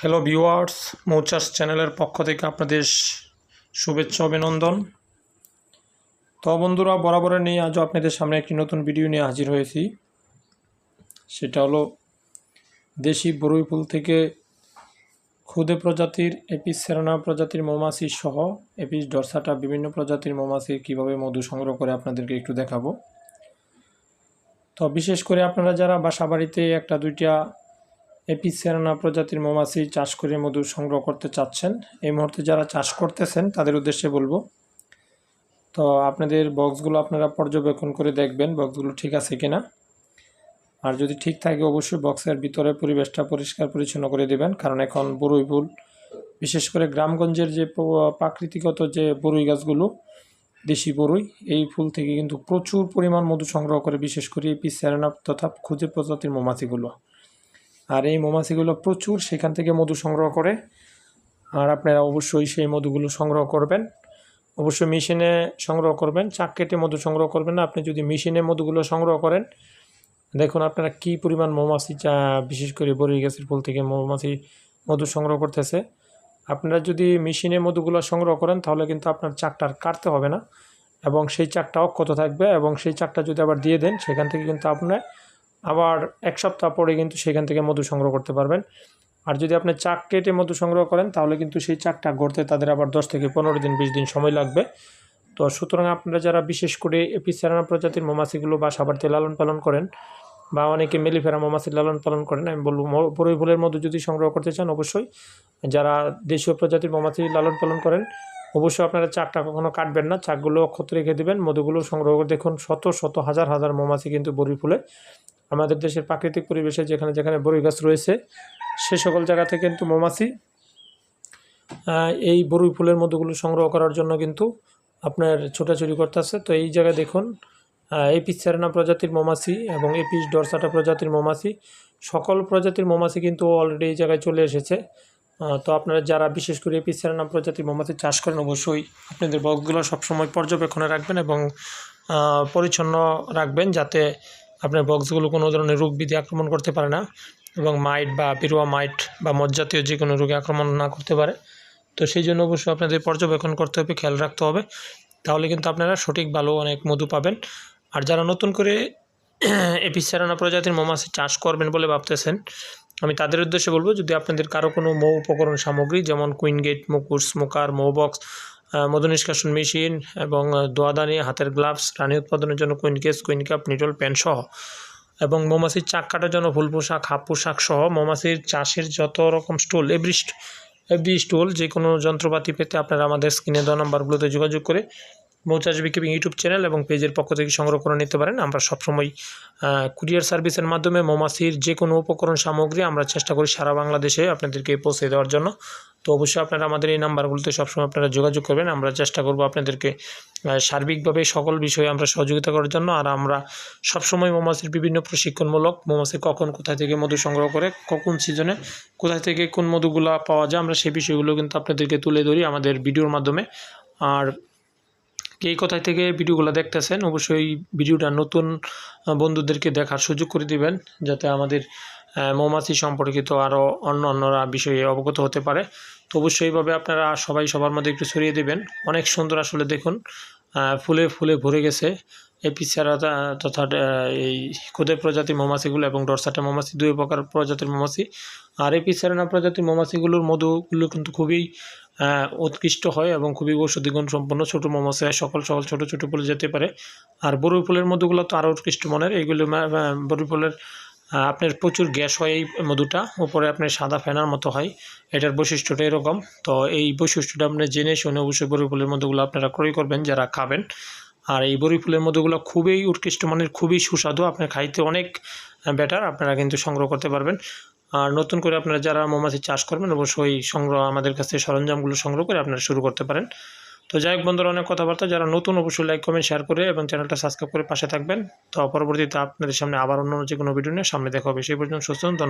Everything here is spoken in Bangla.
হ্যালো ভিউয়ার্স মৌচাস চ্যানেলের পক্ষ থেকে আপনাদের শুভেচ্ছা, অভিনন্দন। তো বন্ধুরা বরাবরের নিয়ে আজও আপনাদের সামনে একটি নতুন ভিডিও নিয়ে হাজির হয়েছি। সেটা হলো দেশি বরুই ফুল থেকে ক্ষুদে প্রজাতির, এপিস সেরানা প্রজাতির মৌমাছি সহ, এপিস ডরসাটা বিভিন্ন প্রজাতির মৌমাছি কীভাবে মধু সংগ্রহ করে আপনাদেরকে একটু দেখাবো। তো বিশেষ করে আপনারা যারা বাসা বাড়িতে একটা, দুইটা এপিসেরানা প্রজাতির মৌমাছি চাষ করে মধু সংগ্রহ করতে চাচ্ছেন। এই মুহূর্তে যারা চাষ করতেছেন, তাদের উদ্দেশ্যে বলব। তো আপনাদের বক্সগুলো আপনারা পর্যবেক্ষণ করে দেখবেন, বক্সগুলো ঠিক আছে কিনা। আর যদি ঠিক থাকে, অবশ্যই বক্সের ভিতরে পরিবেশটা পরিষ্কার পরিচ্ছন্ন করে দেবেন, কারণ এখন বরুই ফুল, বিশেষ করে গ্রামগঞ্জের যে প- প্রাকৃতিগত যে বরুই গাছগুলো, দেশি বরুই, এই ফুল থেকে কিন্তু প্রচুর পরিমাণ মধু সংগ্রহ করে, বিশেষ করে এপি সেরানা তথা খুঁজে প্রজাতির মৌমাছিগুলো। আর এই মৌমাছিগুলো প্রচুর, সেখান থেকে মধু সংগ্রহ করে। আর আপনারা অবশ্যই সেই মধুগুলো সংগ্রহ করবেন। অবশ্যই মেশিনে সংগ্রহ করবেন চাক কেটে মধু সংগ্রহ করবেন না। আপনি যদি মেশিনে মধুগুলো সংগ্রহ করেন, দেখুন আপনারা কী পরিমাণ মৌমাছি চা বিশেষ করে বরই গাছের ফুল থেকে মৌমাছি মধু সংগ্রহ করতেছে। আপনারা যদি মেশিনে মধুগুলো সংগ্রহ করেন, তাহলে কিন্তু আপনার চাকটা আর কাটতে হবে না। এবং সেই চাকটা অক্ষত থাকবে এবং সেই চাকটা যদি আবার দিয়ে দেন, সেখান থেকে কিন্তু আপনার আবার এক সপ্তাহ পরে কিন্তু সেখান থেকে মধু সংগ্রহ করতে পারবেন। আর যদি আপনি চাক কেটে মধু সংগ্রহ করেন, তাহলে কিন্তু সেই চাকটা গড়তে তাদের আবার দশ থেকে পনেরো দিন, বিশ দিন সময় লাগবে। তো সুতরাং আপনারা যারা বিশেষ করে এপিসেরানা প্রজাতির মৌমাছিগুলো বা বাড়িতে লালন পালন করেন বা অনেকে মেলিফেরা মৌমাছি লালন পালন করেন, আমি বলব বরই ফুলের মধু যদি সংগ্রহ করতে চান অবশ্যই। যারা দেশীয় প্রজাতির মৌমাছি লালন পালন করেন, অবশ্যই আপনারা চাকটা কখনো কাটবেন না। চাকগুলো অক্ষত রেখে দেবেন। মধুগুলো সংগ্রহ করে দেখুন, শত শত, হাজার হাজার মৌমাছি কিন্তু বরই ফুলে। আমাদের দেশের প্রাকৃতিক পরিবেশে যেখানে যেখানে বরই গাছ রয়েছে, সে সকল জায়গা থেকে কিন্তু মৌমাছি এই বরই ফুলের মধুগুলো সংগ্রহ করার জন্য কিন্তু আপনার ছোটাছুটি করতেছে তো এই জায়গায় দেখুন এপিস সেরেনা প্রজাতির মৌমাছি এবং এপিস ডরসাটা প্রজাতির মৌমাছি, সকল প্রজাতির মৌমাছি কিন্তু অলরেডি এই জায়গায় চলে এসেছে। তো আপনারা যারা বিশেষ করে এপিস সেরেনা প্রজাতির মৌমাছি চাষ করেন, অবশ্যই আপনাদের বক্সগুলো সবসময় পর্যবেক্ষণে রাখবেন এবং পরিচ্ছন্ন রাখবেন যাতে আপনার বক্সগুলো কোনো ধরনের রোগ বিধি আক্রমণ করতে পারে না এবং মাইট বা পিরুয়া মাইট বা মজ্জাতীয় যে কোনো রোগে আক্রমণ না করতে পারে। তো সেই জন্য অবশ্যই আপনাদের পর্যবেক্ষণ করতে হবে, খেয়াল রাখতে হবে। তাহলে কিন্তু আপনারা সঠিক ভালো অনেক মধু পাবেন। আর যারা নতুন করে এপিসেরানা প্রজাতির মৌমাছি চাষ করবেন বলে ভাবতেছেন, আমি তাদের উদ্দেশ্যে বলব, যদি আপনাদের কারও কোনো মৌ উপকরণ সামগ্রী, যেমন কুইন গেট মুকুর স্মোকার মৌ বক্স মধু নিষ্কাশন মেশিন এবং দোয়াদানি, হাতের গ্লাভস, রানী উৎপাদনের জন্য কুইন কেস কুইন কাপ নিটল প্যান্ট সহ। এবং মৌমাছির চাক কাটার জন্য ফুল পোশাক, হাফ পোশাক সহ মৌমাছির চাষের যত রকম স্টুল এভরি এভরি স্টুল যে কোনো যন্ত্রপাতি পেতে আপনারা আমাদের স্ক্রিনে দেওয়া নাম্বারগুলোতে যোগাযোগ করে মৌচাষ বিকেপি ইউটিউব চ্যানেল এবং পেজের পক্ষ থেকে সংগ্রহ করে নিতে পারেন। আমরা সবসময় কুরিয়ার সার্ভিসের মাধ্যমে মৌমাছির যে কোনো উপকরণ সামগ্রী আমরা চেষ্টা করি সারা বাংলাদেশে আপনাদেরকে পৌঁছে দেওয়ার জন্য। তো অবশ্যই আপনারা আমাদের এই নাম্বারগুলোতে সবসময় আপনারা যোগাযোগ করবেন। আমরা চেষ্টা করব আপনাদেরকে সার্বিকভাবে সকল বিষয়ে আমরা সহযোগিতা করার জন্য। আর আমরা সবসময় মৌমাছির বিভিন্ন প্রশিক্ষণমূলক, মৌমাছি কখন কোথায় থেকে মধু সংগ্রহ করে, কখন সিজনে কোথায় থেকে কোন মধুগুলো পাওয়া যায়, আমরা সেই বিষয়গুলো কিন্তু আপনাদেরকে তুলে ধরি আমাদের ভিডিওর মাধ্যমে। আর কে কোথায় থেকে ভিডিওগুলো দেখতেছেন, অবশ্যই ভিডিওটা নতুন বন্ধুদেরকে দেখার সুযোগ করে দিবেন, যাতে আমাদের মৌমাছি সম্পর্কিত আরও অন্য অন্যরা বিষয়ে অবগত হতে পারে। তো অবশ্যই এইভাবে আপনারা সবাই সবার মধ্যে একটু ছড়িয়ে দেবেন। অনেক সুন্দর আসলে দেখুন ফুলে ফুলে ভরে গেছে। এপিসারা তথা এই খুদে প্রজাতির মৌমাছিগুলো এবং ডরসাটা মৌমাছি, দুই প্রকার প্রজাতির মৌমাছি। আর এপিসারানা প্রজাতির মৌমাছিগুলোর মধুগুলো কিন্তু খুবই উৎকৃষ্ট হয় এবং খুবই ঔষধি গুণ সম্পন্ন ছোটো হয়। সকল সকল ছোট ছোট ফুলে যেতে পারে। আর বরুই ফুলের মধুগুলো তো আরও উৎকৃষ্ট মানের। এইগুলো বরুই ফুলের আপনার প্রচুর গ্যাস হয় এই মধুটা। উপরে আপনার সাদা ফেনার মতো হয়। এটার বৈশিষ্ট্যটা এরকম। তো এই বৈশিষ্ট্যটা আপনি জেনে শুনে অবশ্যই বরুই ফুলের মধুগুলো আপনারা ক্রয় করবেন, যারা খাবেন। আর এই বরুই ফুলের মধুগুলো খুবই উৎকৃষ্ট মানের, খুবই সুস্বাদু। আপনার খাইতে অনেক বেটার আপনারা কিন্তু সংগ্রহ করতে পারবেন। আর নতুন করে আপনারা যারা মৌমাছি চাষ করবেন, অবশ্যই সংগ্রহ, আমাদের কাছে সরঞ্জামগুলো সংগ্রহ করে আপনারা শুরু করতে পারেন। তো যাই হোক বন্ধুরা, অনেক কথাবার্তা। যারা নতুন, অবশ্যই লাইক কমেন্ট শেয়ার করে এবং চ্যানেলটা সাবস্ক্রাইব করে পাশে থাকবেন। তো পরবর্তীতে আপনাদের সামনে আবার অন্য যে কোনো ভিডিও নিয়ে সামনে দেখা হবে। সেই পর্যন্ত সুস্থ ধন্যবাদ।